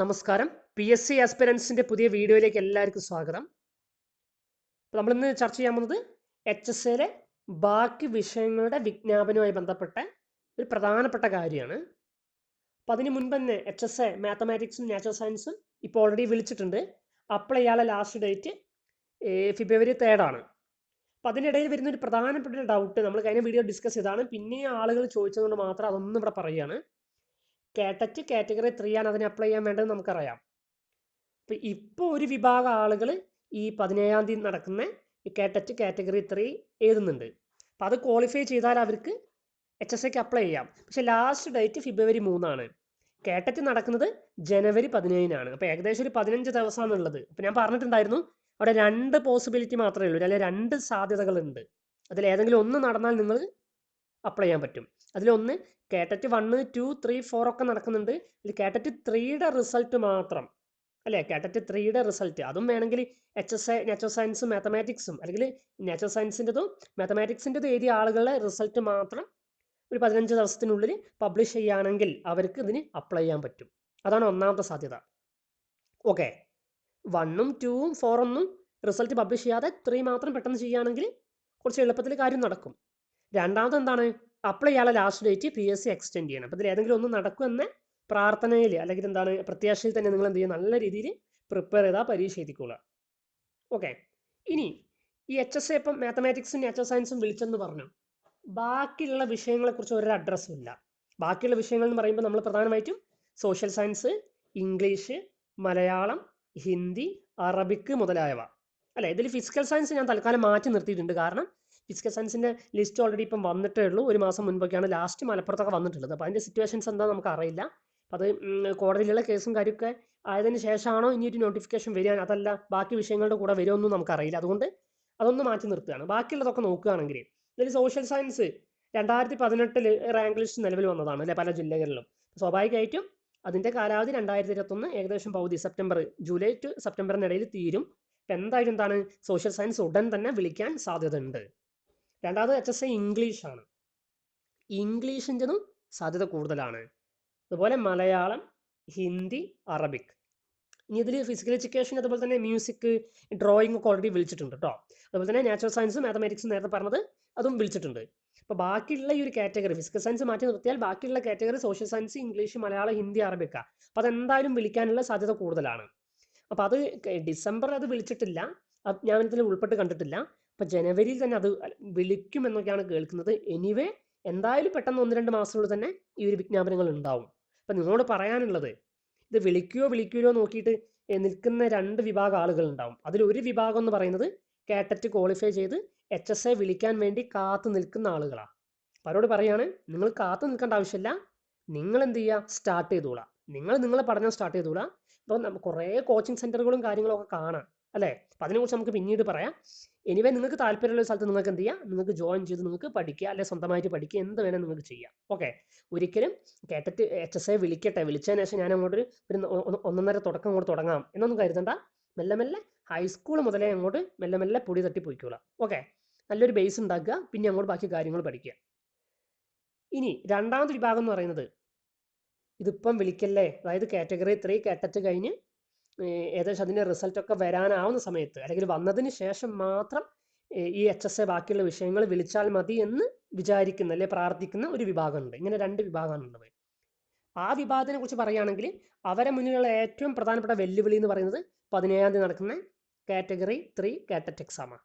നമസ്കാരം. P S C ആസ്പിറൻസിന്റെ പുതിയ വീഡിയോയിലേക്ക് എല്ലാവർക്കും സ്വാഗതം. നമ്മളിന്ന് ചർച്ച ചെയ്യാൻ പോകുന്നത് എച്ച് എസ് എയിലെ ബാക്കി വിഷയങ്ങളുടെ വിജ്ഞാപനവുമായി ബന്ധപ്പെട്ട ഒരു പ്രധാനപ്പെട്ട കാര്യമാണ്. അപ്പം അതിന് മുൻപ് തന്നെ എച്ച് എസ് എ മാത്തമാറ്റിക്സും നാച്ചുറൽ സയൻസും ഇപ്പോൾ ഓൾറെഡി വിളിച്ചിട്ടുണ്ട്. അപ്പോൾ ഇയാളെ ലാസ്റ്റ് ഡേറ്റ് ഫെബ്രുവരി തേർഡാണ് അപ്പം അതിനിടയിൽ വരുന്ന ഒരു പ്രധാനപ്പെട്ട ഡൗട്ട് നമ്മൾ കഴിഞ്ഞ വീഡിയോ ഡിസ്കസ് ചെയ്താണ് പിന്നെ ആളുകൾ ചോദിച്ചതുകൊണ്ട് മാത്രം അതൊന്നും ഇവിടെ പറയുകയാണ്. കാറ്ററ്റ് കാറ്റഗറി ത്രീ ആണ് അതിന് അപ്ലൈ ചെയ്യാൻ വേണ്ടത് നമുക്കറിയാം. അപ്പം ഇപ്പോൾ ഒരു വിഭാഗം ആളുകൾ ഈ പതിനേഴാം തീയതി നടക്കുന്ന ഈ കാറ്ററ്റ് കാറ്റഗറി ത്രീ എഴുതുന്നുണ്ട്. അപ്പം അത് ക്വാളിഫൈ ചെയ്താൽ അവർക്ക് എച്ച് എസ് എക്ക് അപ്ലൈ ചെയ്യാം. പക്ഷേ ലാസ്റ്റ് ഡേറ്റ് ഫെബ്രുവരി മൂന്നാണ്. കാറ്ററ്റ് നടക്കുന്നത് ജനുവരി പതിനേഴിനാണ്. അപ്പോൾ ഏകദേശം ഒരു പതിനഞ്ച് ദിവസമാണ് ഉള്ളത് അപ്പോൾ ഞാൻ പറഞ്ഞിട്ടുണ്ടായിരുന്നു അവിടെ രണ്ട് പോസിബിലിറ്റി മാത്രമേ ഉള്ളൂ. അല്ലെങ്കിൽ രണ്ട് സാധ്യതകളുണ്ട്. അതിൽ ഏതെങ്കിലും ഒന്ന് നടന്നാൽ നിങ്ങൾ അപ്ലൈ ചെയ്യാൻ പറ്റും. അതിലൊന്ന് KTET one two three four ഒക്കെ നടക്കുന്നുണ്ട്. ഇതിൽ കാറ്ററ്റ് ത്രീയുടെ റിസൾട്ട് മാത്രം. അല്ലേ? കാറ്ററ്റ് ത്രീയുടെ റിസൾട്ട് അതും വേണമെങ്കിൽ എച്ച് എസ് നാച്ചുറൽ സയൻസും മാത്തമാറ്റിക്സും അല്ലെങ്കിൽ നാച്ചുറൽ സയൻസിന്റെതും മാത്തമാറ്റിക്സിന്റെതും എഴുതിയ ആളുകളുടെ റിസൾട്ട് മാത്രം ഒരു പതിനഞ്ച് ദിവസത്തിനുള്ളിൽ പബ്ലിഷ് ചെയ്യുകയാണെങ്കിൽ അവർക്ക് ഇതിന് അപ്ലൈ ചെയ്യാൻ പറ്റും. അതാണ് ഒന്നാമത്തെ സാധ്യത. ഓക്കെ വണ്ണും ടൂവും ഫോറൊന്നും റിസൾട്ട് പബ്ലിഷ് ചെയ്യാതെ ത്രീ മാത്രം പെട്ടെന്ന് ചെയ്യുകയാണെങ്കിൽ കുറച്ച് എളുപ്പത്തിൽ കാര്യം നടക്കും. രണ്ടാമത് എന്താണ്? അപ്ലൈ ചെയ്യാനുള്ള last date P S C extend ചെയ്യണം. അപ്പോൾ ഇതിൽ ഏതെങ്കിലും ഒന്ന് നടക്കുമെന്ന പ്രാർത്ഥനയിൽ അല്ലെങ്കിൽ എന്താണ് പ്രത്യാശയിൽ തന്നെ നിങ്ങൾ എന്ത് ചെയ്യുക നല്ല രീതിയിൽ പ്രിപ്പയർ ചെയ്താൽ പരീക്ഷ എഴുതിക്കൊള്ളുക ഓക്കെ ഇനി ഈ എച്ച് എസ് ഇപ്പം മാത്തമാറ്റിക്സും നാച്ചുറൽ സയൻസും വിളിച്ചെന്ന് പറഞ്ഞു. ബാക്കിയുള്ള വിഷയങ്ങളെക്കുറിച്ച് ഒരു അഡ്രസ്സും ഇല്ല. ബാക്കിയുള്ള വിഷയങ്ങൾ എന്ന് പറയുമ്പോൾ നമ്മൾ പ്രധാനമായിട്ടും social science English Malayalam Hindi Arabic മുതലായവ. അല്ലേ? ഇതിൽ ഫിസിക്കൽ സയൻസ് ഞാൻ തൽക്കാലം മാറ്റി നിർത്തിയിട്ടുണ്ട്. കാരണം ഫിസിക്കൽ സയൻസിന്റെ ലിസ്റ്റ് ഓൾറെഡി ഇപ്പം വന്നിട്ടേ ഉള്ളൂ. ഒരു മാസം മുൻപൊക്കെയാണ് ലാസ്റ്റ് മലപ്പുറത്തൊക്കെ വന്നിട്ടുള്ളത്. അപ്പോൾ അതിന്റെ സിറ്റുവേഷൻസ് എന്താ നമുക്ക് അറിയില്ല അത് കോടതിയിലുള്ള കേസും കാര്യമൊക്കെ ആയതിന് ശേഷമാണോ ഇനി ഒരു നോട്ടിഫിക്കേഷൻ വരിക? അതല്ല ബാക്കി വിഷയങ്ങളുടെ കൂടെ വരുമെന്നും നമുക്കറിയില്ല. അതുകൊണ്ട് അതൊന്ന് മാറ്റി നിർത്തുകയാണ്. ബാക്കിയുള്ളതൊക്കെ നോക്കുകയാണെങ്കിൽ ഇതിൽ സോഷ്യൽ സയൻസ് രണ്ടായിരത്തി പതിനെട്ടിൽ റാങ്ക് ലിസ്റ്റ് നിലവിൽ വന്നതാണ് അല്ലെ? പല ജില്ലകളിലും. സ്വാഭാവികമായിട്ടും അതിന്റെ കാലാവധി രണ്ടായിരത്തി ഇരുപത്തൊന്ന് ഏകദേശം പകുതി സെപ്റ്റംബർ ജൂലൈ ടു സെപ്റ്റംബറിനിടയിൽ തീരും. എന്തായാലും എന്താണ് സോഷ്യൽ സയൻസ് ഉടൻ തന്നെ വിളിക്കാൻ സാധ്യതയുണ്ട്. രണ്ടാമത് എച്ച് എസ് എ ഇംഗ്ലീഷാണ് ഇംഗ്ലീഷിന്റെതും സാധ്യത കൂടുതലാണ്. അതുപോലെ മലയാളം ഹിന്ദി അറബിക്. ഇനി ഇതിൽ ഫിസിക്കൽ എഡ്യൂക്കേഷൻ അതുപോലെ തന്നെ മ്യൂസിക് ഡ്രോയിങ് ഒക്കെ ഓൾറെഡി വിളിച്ചിട്ടുണ്ട് കേട്ടോ അതുപോലെ തന്നെ നാച്ചുറൽ സയൻസും മാത്തമാറ്റിക്സും നേരത്തെ പറഞ്ഞത് അതും വിളിച്ചിട്ടുണ്ട്. അപ്പോൾ ബാക്കിയുള്ള ഈ ഒരു കാറ്റഗറി ഫിസിക്കൽ സയൻസ് മാറ്റി നിർത്തിയാൽ ബാക്കിയുള്ള category social science English Malayalam Hindi Arabic അപ്പോൾ അതെന്തായാലും വിളിക്കാനുള്ള സാധ്യത കൂടുതലാണ്. അപ്പോൾ അത് ഡിസംബർ അത് വിളിച്ചിട്ടില്ല. ഞാൻ ഇതിൽ ഉൾപ്പെട്ട് കണ്ടിട്ടില്ല. അപ്പോൾ ജനുവരിയിൽ തന്നെ അത് വിളിക്കും എന്നൊക്കെയാണ് കേൾക്കുന്നത്. എനിവേ എന്തായാലും പെട്ടെന്ന് ഒന്ന് രണ്ട് മാസത്തിനുള്ളിൽ തന്നെ ഈ ഒരു വിജ്ഞാപനങ്ങൾ ഉണ്ടാവും. അപ്പം നിങ്ങളോട് പറയാനുള്ളത് ഇത് വിളിക്കുകയോ വിളിക്കുകയോ നോക്കിയിട്ട് നിൽക്കുന്ന രണ്ട് വിഭാഗം ആളുകൾ ഉണ്ടാവും. അതിൽ ഒരു വിഭാഗം എന്ന് പറയുന്നത് കാറ്ററ്റ് ക്വാളിഫൈ ചെയ്ത് എച്ച് എസ് എ വിളിക്കാൻ വേണ്ടി കാത്തു നിൽക്കുന്ന ആളുകളാണ് അപ്പം അവരോട് പറയാണ് നിങ്ങൾ കാത്തു നിൽക്കേണ്ട ആവശ്യമില്ല. നിങ്ങൾ എന്ത് ചെയ്യുക സ്റ്റാർട്ട് ചെയ്തോളാം. നിങ്ങൾ നിങ്ങളെ പഠനം സ്റ്റാർട്ട് ചെയ്തോളാം. നമുക്ക് കുറേ കോച്ചിങ് സെന്ററുകളും കാര്യങ്ങളൊക്കെ കാണാം. അല്ലേ? അപ്പം അതിനെക്കുറിച്ച് നമുക്ക് പിന്നീട് പറയാം. എനിവേ നിങ്ങൾക്ക് താല്പര്യമുള്ള സ്ഥലത്ത് നിങ്ങൾക്ക് എന്ത് ചെയ്യാം? നിങ്ങൾക്ക് ജോയിൻ ചെയ്ത് നിങ്ങൾക്ക് പഠിക്കുക അല്ലെങ്കിൽ സ്വന്തമായിട്ട് പഠിക്കുക എന്ത് വേണേൽ നിങ്ങൾക്ക് ചെയ്യാം. ഓക്കെ ഒരിക്കലും കേട്ടിട്ട് എച്ച് എസ് എ വിളിക്കട്ടെ. വിളിച്ചതിന് ശേഷം ഞാൻ അങ്ങോട്ട് ഒരു ഒന്നൊന്നര തുടക്കം അങ്ങോട്ട് തുടങ്ങാം എന്നൊന്നും കരുതണ്ട. മെല്ലെ മെല്ലെ ഹൈസ്കൂൾ മുതലേ അങ്ങോട്ട് മെല്ലെ മെല്ലെ പൊടി തട്ടി പോയിക്കോളാം. ഓക്കെ നല്ലൊരു ബേസ് ഉണ്ടാക്കുക പിന്നെ അങ്ങോട്ട് ബാക്കി കാര്യങ്ങൾ പഠിക്കുക. ഇനി രണ്ടാമത്തെ വിഭാഗം എന്ന് പറയുന്നത് ഇതിപ്പം വിളിക്കല്ലേ? അതായത് കാറ്റഗറി ത്രീ കേട്ടിട്ട് കഴിഞ്ഞ് ഏകദേശം അതിന്റെ റിസൾട്ടൊക്കെ വരാനാവുന്ന സമയത്ത് അല്ലെങ്കിൽ വന്നതിന് ശേഷം മാത്രം ഈ എച്ച് എസ് എ ബാക്കിയുള്ള വിഷയങ്ങൾ വിളിച്ചാൽ മതി എന്ന് വിചാരിക്കുന്ന അല്ലെ പ്രാർത്ഥിക്കുന്ന ഒരു വിഭാഗമുണ്ട്. ഇങ്ങനെ രണ്ട് വിഭാഗമാണുള്ളത് ആ വിഭാഗത്തിനെ കുറിച്ച് പറയുകയാണെങ്കിൽ അവരെ മുന്നിലുള്ള ഏറ്റവും പ്രധാനപ്പെട്ട വെല്ലുവിളി എന്ന് പറയുന്നത് പതിനേഴാം തീയതി നടക്കുന്ന കാറ്റഗറി ത്രീ കാറ്ററ്റ് എക്സാമാണ്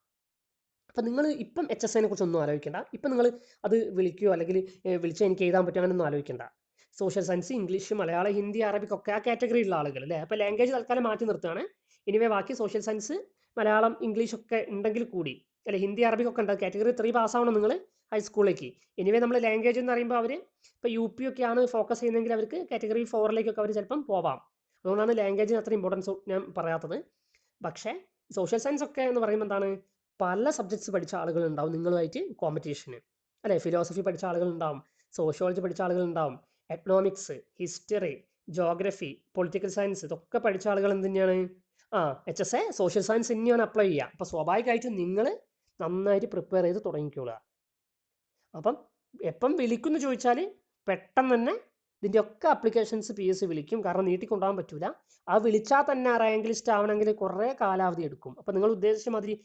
അപ്പം നിങ്ങൾ ഇപ്പം എച്ച് എസ് എനെ കുറിച്ച് ഒന്നും ആലോചിക്കേണ്ട. ഇപ്പം നിങ്ങൾ അത് വിളിക്കുകയോ അല്ലെങ്കിൽ വിളിച്ചാൽ എനിക്ക് എഴുതാൻ പറ്റുമോ അങ്ങനെയൊന്നും ആലോചിക്കേണ്ട. Social science English Malayalam Hindi Arabic ഒക്കെ ആ കാറ്റഗറിയിലുള്ള ആളുകൾ അല്ലേ? അപ്പോൾ ലാംഗ്വേജ് തൽക്കാലം മാറ്റി നിർത്തുകയാണ്. ഇനിവേ ബാക്കി സോഷ്യൽ സയൻസ് മലയാളം ഇംഗ്ലീഷ് ഒക്കെ ഉണ്ടെങ്കിൽ കൂടി അല്ലെ ഹിന്ദി അറബിക് ഒക്കെ ഉണ്ട്? കാറ്റഗറി ത്രീ പാസ്സാവണം നിങ്ങൾ ഹൈസ്കൂളിലേക്ക് ഇനിവേ നമ്മൾ ലാംഗ്വേജ് എന്ന് പറയുമ്പോൾ അവർ ഇപ്പോൾ യു പി ഒക്കെയാണ് ഫോക്കസ് ചെയ്യുന്നതെങ്കിൽ അവർക്ക് കാറ്റഗറി ഫോറിലേക്കൊക്കെ അവർ ചിലപ്പം പോവാം. അതുകൊണ്ടാണ് ലാംഗ്വേജിന് അത്ര ഇമ്പോർട്ടൻസ് ഞാൻ പറയാത്തത്. പക്ഷേ സോഷ്യൽ സയൻസ് ഒക്കെ എന്ന് പറയുമ്പോൾ എന്താണ്? പല സബ്ജക്ട്സ് പഠിച്ച ആളുകൾ ഉണ്ടാവും നിങ്ങളുമായിട്ട് കോമ്പറ്റീഷന് അല്ലേ ഫിലോസഫി പഠിച്ച ആളുകൾ ഉണ്ടാവും സോഷ്യോളജി പഠിച്ച ആളുകൾ ഉണ്ടാവും economics history geography political science ഇതൊക്കെ പഠിച്ച ആളുകൾ എന്ത് തന്നെയാണ്? ആ H S A social science തന്നെയാണ് അപ്ലൈ ചെയ്യുക. അപ്പോൾ സ്വാഭാവികമായിട്ടും നിങ്ങൾ നന്നായിട്ട് പ്രിപ്പയർ ചെയ്ത് തുടങ്ങിക്കോളുക. അപ്പം എപ്പം വിളിക്കുന്നു ചോദിച്ചാൽ പെട്ടെന്ന് തന്നെ ഇതിന്റെ ഒക്കെ അപ്ലിക്കേഷൻസ് പി എസ് സി വിളിക്കും. കാരണം നീട്ടിക്കൊണ്ടുപോകാൻ പറ്റില്ല ആ വിളിച്ചാൽ തന്നെ റാങ്ക് ലിസ്റ്റ് ആവണമെങ്കിൽ കുറേ കാലാവധി എടുക്കും. അപ്പോൾ നിങ്ങൾ ഉദ്ദേശിച്ച മാതിരി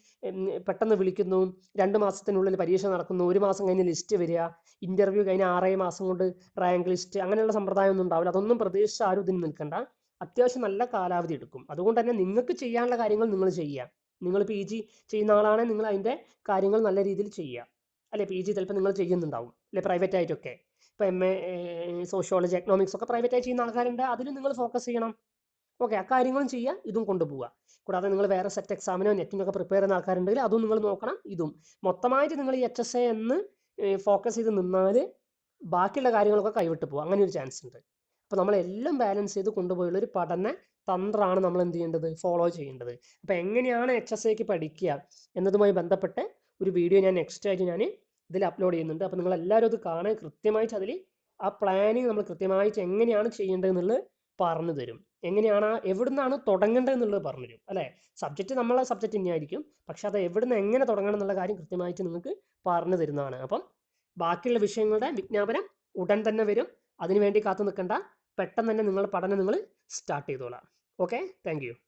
പെട്ടെന്ന് വിളിക്കുന്നു രണ്ട് മാസത്തിനുള്ളിൽ പരീക്ഷ നടക്കുന്നു ഒരു മാസം കഴിഞ്ഞ് ലിസ്റ്റ് വരിക ഇന്റർവ്യൂ കഴിഞ്ഞ് ആറേഴ് മാസം കൊണ്ട് റാങ്ക് ലിസ്റ്റ് അങ്ങനെയുള്ള സമ്പ്രദായം ഒന്നും ഉണ്ടാവില്ല. അതൊന്നും പ്രതീക്ഷിച്ച് ആരും ഇതിന് നിൽക്കണ്ട. അത്യാവശ്യം നല്ല കാലാവധി എടുക്കും. അതുകൊണ്ട് തന്നെ നിങ്ങൾക്ക് ചെയ്യാനുള്ള കാര്യങ്ങൾ നിങ്ങൾ ചെയ്യുക. നിങ്ങൾ പി ജി ചെയ്യുന്ന ആളാണെങ്കിൽ നിങ്ങൾ അതിന്റെ കാര്യങ്ങൾ നല്ല രീതിയിൽ ചെയ്യുക. അല്ലെ? പി ജി ചിലപ്പോൾ നിങ്ങൾ ചെയ്യുന്നുണ്ടാവും. അല്ലെ? പ്രൈവറ്റ് ആയിട്ടൊക്കെ. ഇപ്പോൾ എം എ സോഷ്യോളജി എക്കണോമിക്സ് ഒക്കെ പ്രൈവറ്റ് ആയി ചെയ്യുന്ന ആൾക്കാരുണ്ട്. അതിലും നിങ്ങൾ ഫോക്കസ് ചെയ്യണം. ഓക്കെ ആ കാര്യങ്ങളും ചെയ്യുക ഇതും കൊണ്ടുപോകുക കൂടാതെ നിങ്ങൾ വേറെ സെറ്റ് എക്സാമിനോ നെറ്റിനൊക്കെ പ്രിപ്പയർ ചെയ്യുന്ന ആൾക്കാരുണ്ടെങ്കിൽ അതും നിങ്ങൾ നോക്കണം ഇതും. മൊത്തമായിട്ട് നിങ്ങൾ ഈ എച്ച് എസ് എ എന്ന് ഫോക്കസ് ചെയ്ത് നിന്നാൽ ബാക്കിയുള്ള കാര്യങ്ങളൊക്കെ കൈവിട്ട് പോകും അങ്ങനെ ഒരു ചാൻസ് ഉണ്ട്. അപ്പോൾ നമ്മളെല്ലാം ബാലൻസ് ചെയ്ത് കൊണ്ടുപോയുള്ള ഒരു പഠന തന്ത്രമാണ് നമ്മൾ എന്ത് ചെയ്യേണ്ടത്? ഫോളോ ചെയ്യേണ്ടത്. അപ്പോൾ എങ്ങനെയാണ് എച്ച് എസ് എക്ക് പഠിക്കുക എന്നതുമായി ബന്ധപ്പെട്ട് ഒരു വീഡിയോ ഞാൻ നെക്സ്റ്റ് ആയിട്ട് ഞാൻ ഇതിൽ അപ്ലോഡ് ചെയ്യുന്നുണ്ട്. അപ്പോൾ നിങ്ങൾ എല്ലാവരും അത് കാണാൻ കൃത്യമായിട്ട് അതിൽ ആ പ്ലാനിങ് നമ്മൾ കൃത്യമായിട്ട് എങ്ങനെയാണ് ചെയ്യേണ്ടത് എന്നുള്ളത് പറഞ്ഞു തരും. എങ്ങനെയാണ് എവിടുന്നാണ് തുടങ്ങേണ്ടത് എന്നുള്ളത് പറഞ്ഞു തരും. അല്ലേ? സബ്ജക്റ്റ് നമ്മളെ സബ്ജക്റ്റ് തന്നെയായിരിക്കും. പക്ഷെ അത് എവിടുന്ന് എങ്ങനെ തുടങ്ങണം എന്നുള്ള കാര്യം കൃത്യമായിട്ട് നിങ്ങൾക്ക് പറഞ്ഞു തരുന്നതാണ്. അപ്പം ബാക്കിയുള്ള വിഷയങ്ങളുടെ വിജ്ഞാപനം ഉടൻ തന്നെ വരും. അതിനുവേണ്ടി കാത്തു നിൽക്കേണ്ട. പെട്ടെന്ന് തന്നെ നിങ്ങളുടെ പഠനം നിങ്ങൾ സ്റ്റാർട്ട് ചെയ്തോളാം. Okay thank